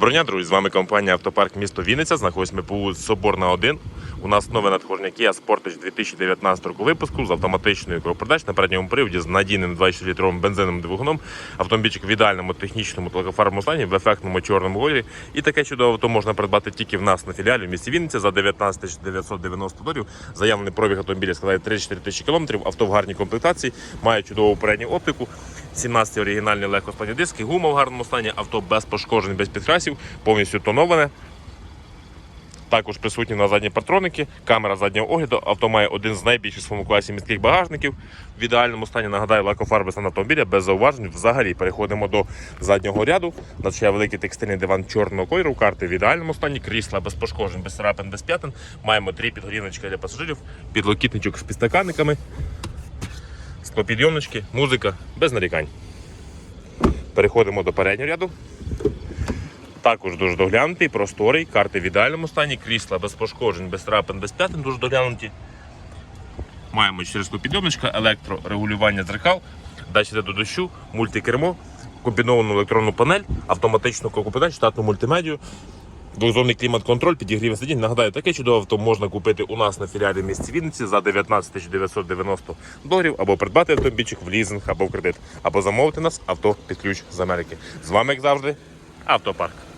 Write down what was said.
Броня, друзі, з вами компанія Автопарк місто Вінниця. Знаходимося ми по Соборна 1. У нас нове надходження Kia Sportage 2019 року випуску з автоматичною кровопродач на передньому приводі з надійним 24-літровим бензиновим двигуном. Автомобільчик в ідеальному технічному лакофарбовому стані, в ефектному чорному кольорі. І таке чудове авто можна придбати тільки в нас на філіалі в місті Вінниця за 19 990 доларів. Заявлений пробіг автомобіля складає 34 тисячі кілометрів. Авто в гарній комплектації, має чудову передню оптику. 17 оригінальні легкосплавні диски, гума в гарному стані, авто без пошкоджень, без підкрасів, повністю тоноване. Також присутні на задні патроники, камера заднього огляду. Авто має один з найбільших в своєму класі міських багажників. В ідеальному стані нагадаю лакофарби стан автомобіля без зауважень. Взагалі переходимо до заднього ряду. Надшає великий текстильний диван чорного кольору. Карти в ідеальному стані, крісла без пошкоджень, без царапин, без п'ятин. Маємо три підгоріночки для пасажирів, підлокітничок з підстаканниками, склопідйомнички, музика без нарікань. Переходимо до переднього ряду. Також дуже доглянутий, просторий, карти в ідеальному стані, крісла без пошкоджень, без трапин, без п'ятин, дуже доглянуті. Маємо через підйомничка, електрорегулювання дзеркал, датчики до дощу, мультикермо, комбіновану електронну панель, автоматичну кокопедач, штатну мультимедію, двозонний клімат-контроль, підігрів сидінь. Нагадаю, таке чудове авто можна купити у нас на філіалі місті Вінниці за 19 990 доларів або придбати автомобільчик в лізинг або в кредит, або замовити нас авто під ключ з Америки. З вами, як завжди, автопарк.